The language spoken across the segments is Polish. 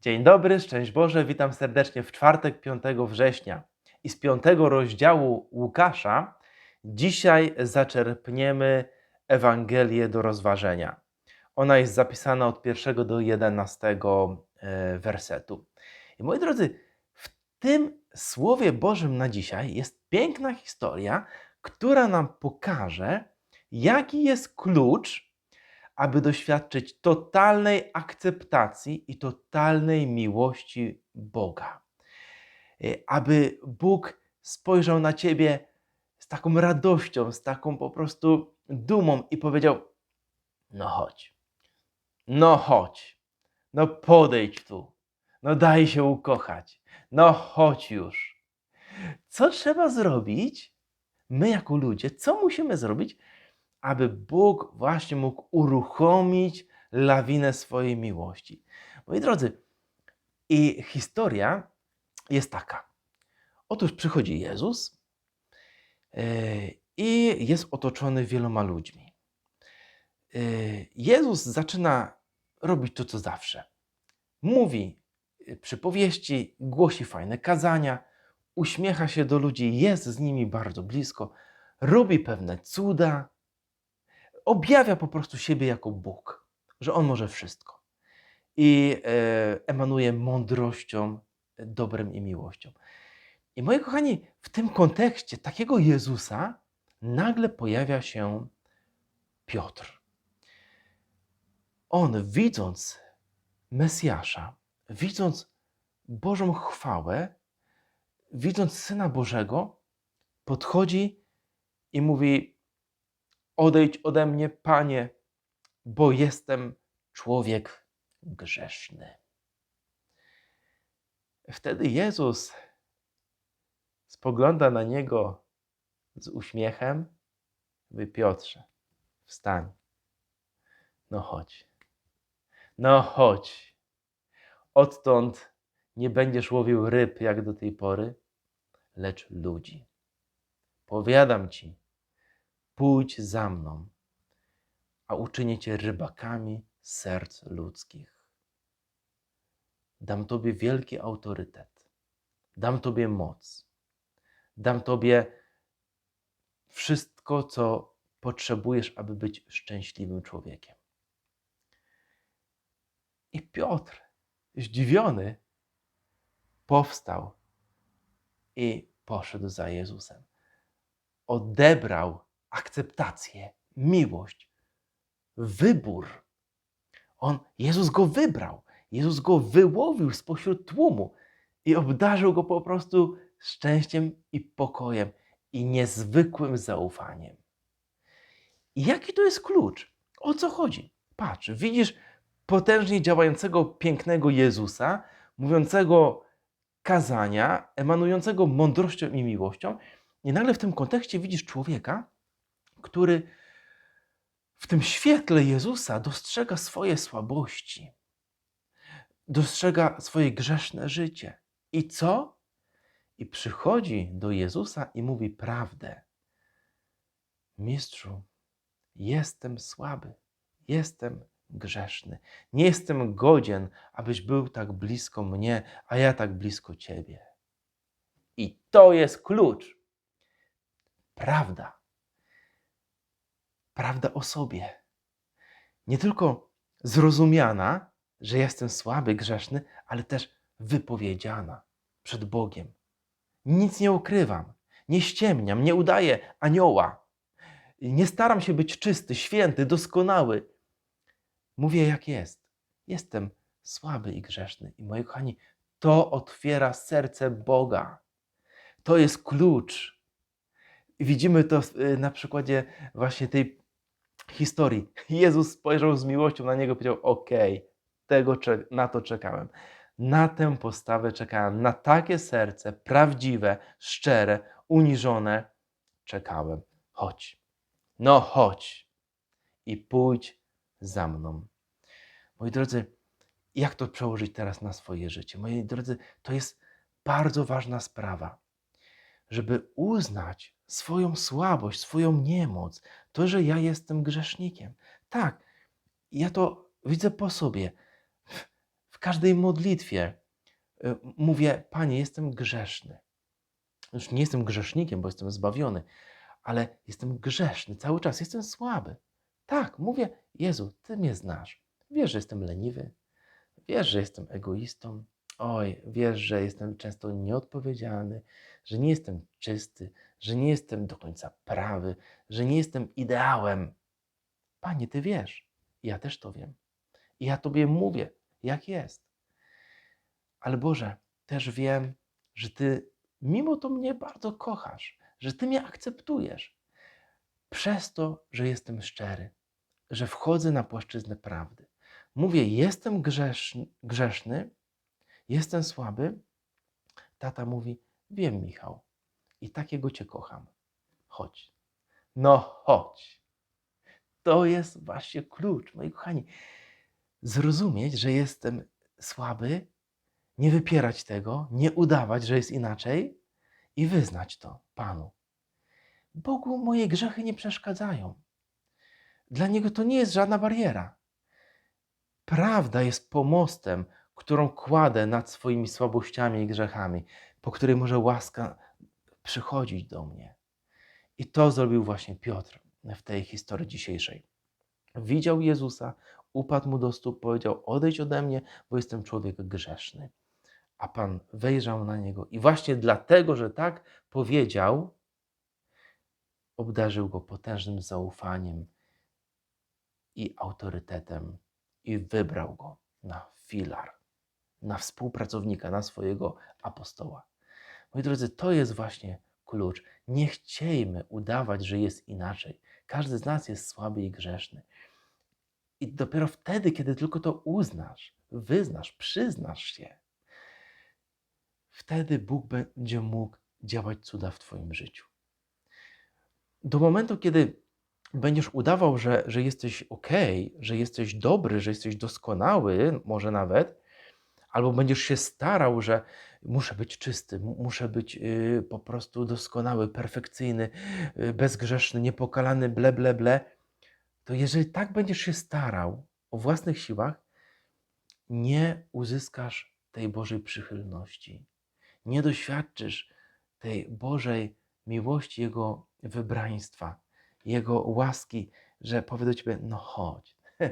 Dzień dobry, szczęść Boże, witam serdecznie w czwartek 5 września. I z piątego rozdziału Łukasza dzisiaj zaczerpniemy Ewangelię do rozważenia. Ona jest zapisana od pierwszego do 11 e, wersetu. I moi drodzy, w tym Słowie Bożym na dzisiaj jest piękna historia, która nam pokaże, jaki jest klucz, aby doświadczyć totalnej akceptacji i totalnej miłości Boga. Y, Aby Bóg spojrzał na ciebie z taką radością, z taką po prostu dumą i powiedział: No chodź, no chodź, no podejdź tu, no daj się ukochać, no chodź już. Co trzeba zrobić? My, jako ludzie, co musimy zrobić, aby Bóg właśnie mógł uruchomić lawinę swojej miłości. Moi drodzy, i historia jest taka. Otóż przychodzi Jezus yy, i jest otoczony wieloma ludźmi. Yy, Jezus zaczyna robić to, co zawsze. Mówi yy, przypowieści, głosi fajne kazania, uśmiecha się do ludzi, jest z nimi bardzo blisko, robi pewne cuda, objawia po prostu siebie jako Bóg, że On może wszystko. I e, emanuje mądrością, dobrem i miłością. I moi kochani, w tym kontekście takiego Jezusa nagle pojawia się Piotr. On, widząc Mesjasza, widząc Bożą chwałę, widząc Syna Bożego, podchodzi i mówi: Odejdź ode mnie, Panie, bo jestem człowiek grzeszny. Wtedy Jezus spogląda na niego z uśmiechem, mówi: Piotrze, wstań. No chodź. No chodź. Odtąd nie będziesz łowił ryb jak do tej pory, lecz ludzi. Powiadam ci, pójdź za mną, a uczynię cię rybakami serc ludzkich. Dam tobie wielki autorytet, dam tobie moc, dam tobie wszystko, co potrzebujesz, aby być szczęśliwym człowiekiem. I Piotr, zdziwiony, powstał i poszedł za Jezusem. Odebrał akceptację, miłość, wybór. On, Jezus go wybrał, Jezus go wyłowił spośród tłumu i obdarzył go po prostu szczęściem i pokojem i niezwykłym zaufaniem. I jaki to jest klucz? O co chodzi? Patrz, widzisz potężnie działającego, pięknego Jezusa, mówiącego kazania, emanującego mądrością i miłością, i nagle w tym kontekście widzisz człowieka, który w tym świetle Jezusa dostrzega swoje słabości, dostrzega swoje grzeszne życie. I co? I przychodzi do Jezusa i mówi prawdę. Mistrzu, jestem słaby, jestem grzeszny. Nie jestem godzien, abyś był tak blisko mnie, a ja tak blisko Ciebie. I to jest klucz. Prawda. Prawda o sobie. Nie tylko zrozumiana, że jestem słaby, grzeszny, ale też wypowiedziana przed Bogiem. Nic nie ukrywam, nie ściemniam, nie udaję anioła. Nie staram się być czysty, święty, doskonały. Mówię jak jest. Jestem słaby i grzeszny. I moi kochani, to otwiera serce Boga. To jest klucz. Widzimy to y, na przykładzie właśnie tej historii. Jezus spojrzał z miłością na niego i powiedział: Okej, tego na to czekałem. Na tę postawę czekałem. Na takie serce prawdziwe, szczere, uniżone czekałem. Chodź. No chodź i pójdź za mną. Moi drodzy, jak to przełożyć teraz na swoje życie? Moi drodzy, to jest bardzo ważna sprawa, żeby uznać swoją słabość, swoją niemoc, to, że ja jestem grzesznikiem. Tak, ja to widzę po sobie. W każdej modlitwie y, mówię: Panie, jestem grzeszny. Już nie jestem grzesznikiem, bo jestem zbawiony, ale jestem grzeszny cały czas, jestem słaby. Tak, mówię: Jezu, Ty mnie znasz. Wiesz, że jestem leniwy, wiesz, że jestem egoistą. Oj, wiesz, że jestem często nieodpowiedzialny, że nie jestem czysty, że nie jestem do końca prawy, że nie jestem ideałem. Panie, Ty wiesz, ja też to wiem. I ja Tobie mówię, jak jest. Ale Boże, też wiem, że Ty mimo to mnie bardzo kochasz, że Ty mnie akceptujesz. Przez to, że jestem szczery, że wchodzę na płaszczyznę prawdy. Mówię, jestem grzeszny, grzeszny jestem słaby. Tata mówi, wiem, Michał, i takiego Cię kocham. Chodź. No chodź. To jest właśnie klucz, moi kochani. Zrozumieć, że jestem słaby, nie wypierać tego, nie udawać, że jest inaczej i wyznać to Panu. Bogu moje grzechy nie przeszkadzają. Dla Niego to nie jest żadna bariera. Prawda jest pomostem, którą kładę nad swoimi słabościami i grzechami, po której może łaska przychodzić do mnie. I to zrobił właśnie Piotr w tej historii dzisiejszej. Widział Jezusa, upadł mu do stóp, powiedział: Odejdź ode mnie, bo jestem człowiek grzeszny. A Pan wejrzał na niego i właśnie dlatego, że tak powiedział, obdarzył go potężnym zaufaniem i autorytetem i wybrał go na filar, na współpracownika, na swojego apostoła. Moi drodzy, to jest właśnie klucz. Nie chciejmy udawać, że jest inaczej. Każdy z nas jest słaby i grzeszny. I dopiero wtedy, kiedy tylko to uznasz, wyznasz, przyznasz się, wtedy Bóg będzie mógł działać cuda w Twoim życiu. Do momentu, kiedy będziesz udawał, że, że jesteś ok, że jesteś dobry, że jesteś doskonały, może nawet, albo będziesz się starał, że muszę być czysty, muszę być yy, po prostu doskonały, perfekcyjny, yy, bezgrzeszny, niepokalany, ble, ble, ble, to jeżeli tak będziesz się starał o własnych siłach, nie uzyskasz tej Bożej przychylności. Nie doświadczysz tej Bożej miłości, Jego wybraństwa, Jego łaski, że powie do Ciebie, no chodź,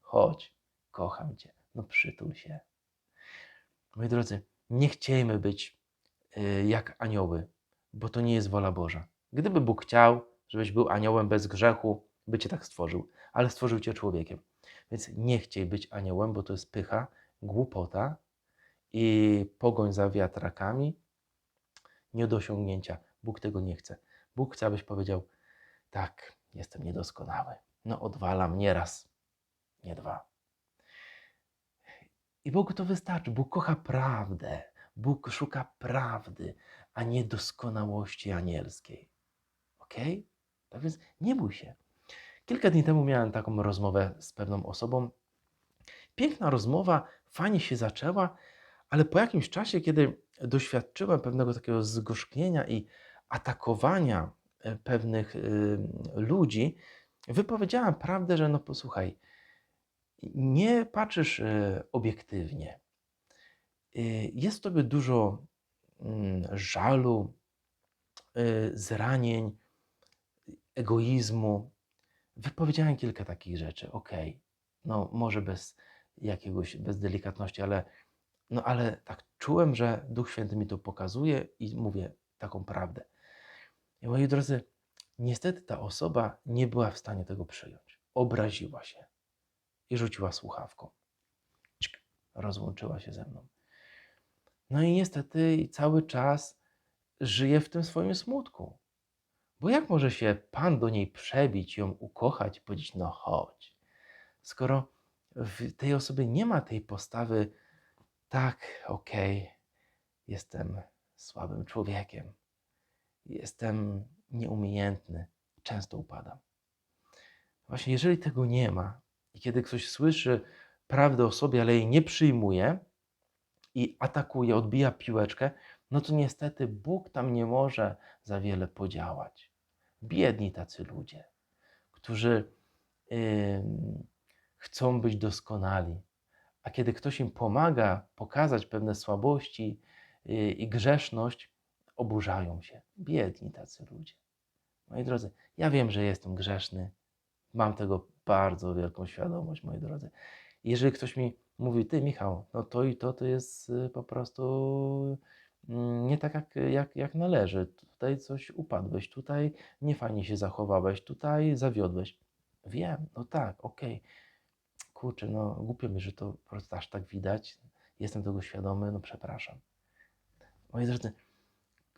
chodź, kocham Cię, no przytul się. Moi drodzy, nie chciejmy być y, jak anioły, bo to nie jest wola Boża. Gdyby Bóg chciał, żebyś był aniołem bez grzechu, by cię tak stworzył, ale stworzył cię człowiekiem. Więc nie chciej być aniołem, bo to jest pycha, głupota i pogoń za wiatrakami, nie do osiągnięcia. Bóg tego nie chce. Bóg chce, abyś powiedział, tak, jestem niedoskonały. No odwalam nie raz, nie dwa. I Bogu to wystarczy. Bóg kocha prawdę. Bóg szuka prawdy, a nie doskonałości anielskiej. Ok? Tak więc nie bój się. Kilka dni temu miałem taką rozmowę z pewną osobą. Piękna rozmowa, fajnie się zaczęła, ale po jakimś czasie, kiedy doświadczyłem pewnego takiego zgorzknienia i atakowania e, pewnych y, ludzi, wypowiedziałem prawdę, że no posłuchaj, nie patrzysz y, obiektywnie. Y, jest w tobie dużo mm, żalu, zranień, egoizmu, wypowiedziałem kilka takich rzeczy. Okej, okay. no może bez jakiegoś, bez delikatności, ale, no ale tak czułem, że Duch Święty mi to pokazuje i mówię taką prawdę. I moi drodzy, niestety ta osoba nie była w stanie tego przyjąć. Obraziła się i rzuciła słuchawką. Rozłączyła się ze mną. No i niestety cały czas żyje w tym swoim smutku. Bo jak może się Pan do niej przebić, ją ukochać, powiedzieć, no chodź, skoro w tej osobie nie ma tej postawy, tak, okej, okay, jestem słabym człowiekiem, jestem nieumiejętny, często upadam. Właśnie jeżeli tego nie ma i kiedy ktoś słyszy prawdę o sobie, ale jej nie przyjmuje i atakuje, odbija piłeczkę, no to niestety Bóg tam nie może za wiele podziałać. Biedni tacy ludzie, którzy yy, chcą być doskonali, A kiedy ktoś im pomaga pokazać pewne słabości y, i grzeszność, oburzają się. Biedni tacy ludzie. Moi drodzy, ja wiem, że jestem grzeszny. Mam tego bardzo wielką świadomość, moi drodzy. Jeżeli ktoś mi mówi, ty Michał, no to i to to jest y, po prostu mm, nie tak jak, jak, jak należy. Tutaj coś upadłeś, tutaj niefajnie się zachowałeś, tutaj zawiodłeś. Wiem, no tak, okej. Kurczę, no głupio mi, że to po prostu aż tak widać. Jestem tego świadomy, no przepraszam. Moi drodzy,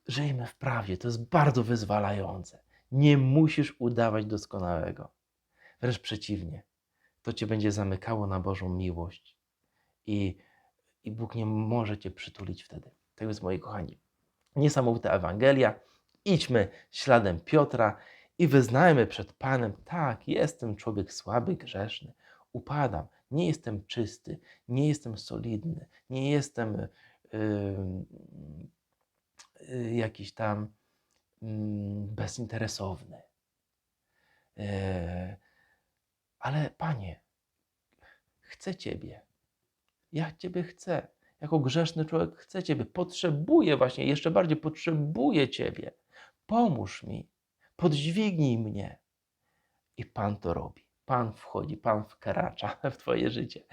żyjmy w prawdzie, to jest bardzo wyzwalające. Nie musisz udawać doskonałego. Wręcz przeciwnie, to cię będzie zamykało na Bożą miłość i, i Bóg nie może cię przytulić wtedy. Tak więc, moi kochani, niesamowita Ewangelia. Idźmy śladem Piotra i wyznajmy przed Panem: tak, jestem człowiek słaby, grzeszny, upadam, nie jestem czysty, nie jestem solidny, nie jestem yy, yy, jakiś tam yy, bezinteresowny. Yy, ale Panie, chcę Ciebie. Ja Ciebie chcę. Jako grzeszny człowiek chcę Ciebie. Potrzebuję właśnie, jeszcze bardziej potrzebuję Ciebie. Pomóż mi, podźwignij mnie. I Pan to robi. Pan wchodzi, Pan wkracza w Twoje życie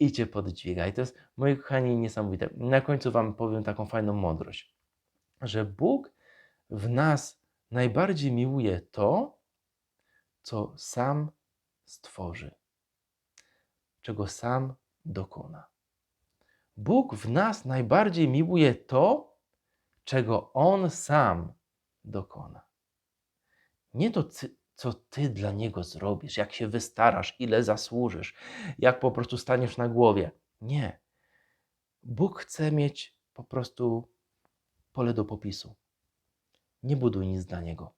i Cię podźwiga. I to jest, moi kochani, niesamowite. Na końcu Wam powiem taką fajną mądrość, że Bóg w nas najbardziej miłuje to, co sam stworzy, czego sam dokona. Bóg w nas najbardziej miłuje to, czego On sam dokona. Nie to, co Ty dla Niego zrobisz, jak się wystarasz, ile zasłużysz, jak po prostu staniesz na głowie. Nie. Bóg chce mieć po prostu pole do popisu. Nie buduj nic dla Niego.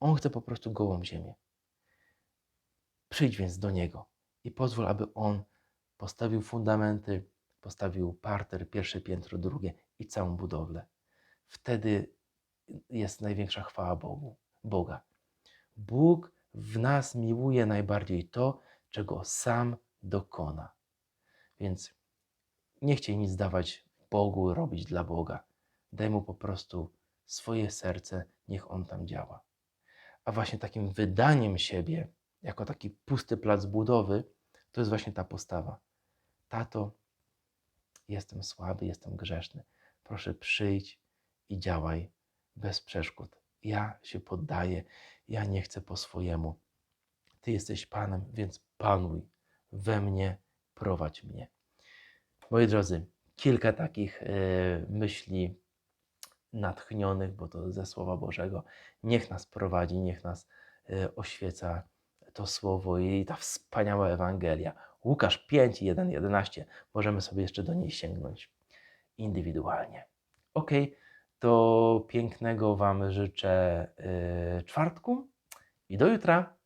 On chce po prostu gołą ziemię. Przyjdź więc do Niego i pozwól, aby On postawił fundamenty, postawił parter, pierwsze piętro, drugie i całą budowlę. Wtedy jest największa chwała Bogu, Boga. Bóg w nas miłuje najbardziej to, czego sam dokona. Więc nie chciej nic dawać Bogu, robić dla Boga. Daj mu po prostu swoje serce, niech on tam działa. A właśnie takim wydaniem siebie, jako taki pusty plac budowy, to jest właśnie ta postawa. Tato, jestem słaby, jestem grzeszny. Proszę przyjdź i działaj bez przeszkód. Ja się poddaję, ja nie chcę po swojemu. Ty jesteś Panem, więc panuj we mnie, prowadź mnie. Moi drodzy, kilka takich e, myśli natchnionych, bo to ze Słowa Bożego. Niech nas prowadzi, niech nas e, oświeca to Słowo i ta wspaniała Ewangelia. Łukasz 5, 1, 11. Możemy sobie jeszcze do niej sięgnąć indywidualnie. Ok, to pięknego Wam życzę e, czwartku i do jutra.